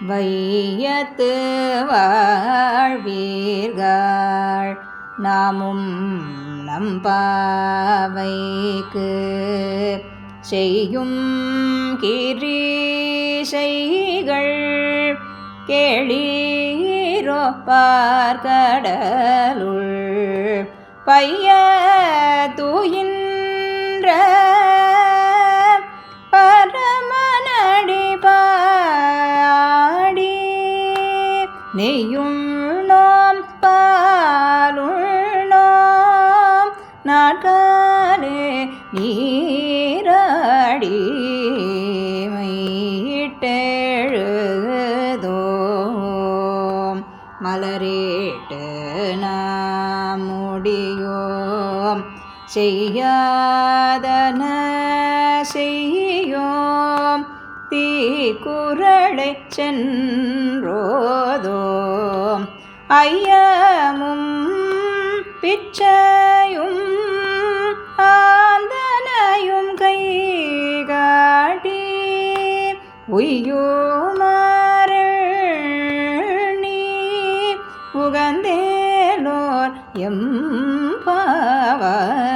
வையத்து வாழ்வீர்கள். நாமும் நம் பாவைக்கு செய்யும் கிரீசைகள் கேளீரோ பார்க்கடலுள் பைய தூயின் நெய்யும் நோம் பாலுண்ணோம் நாட்காலே நீராடி மையிட்டெழுதோம் மலரேட்டு நாம் முடியோம் செய்யாதன செய்யோம். தீக்குறளை சென்றோதோம் ஐயமும் பிச்சையும் ஆந்தனையும் கை காட்டி உய்யுமாறி உகந்தேலோர் எம்பாவாய் ஆ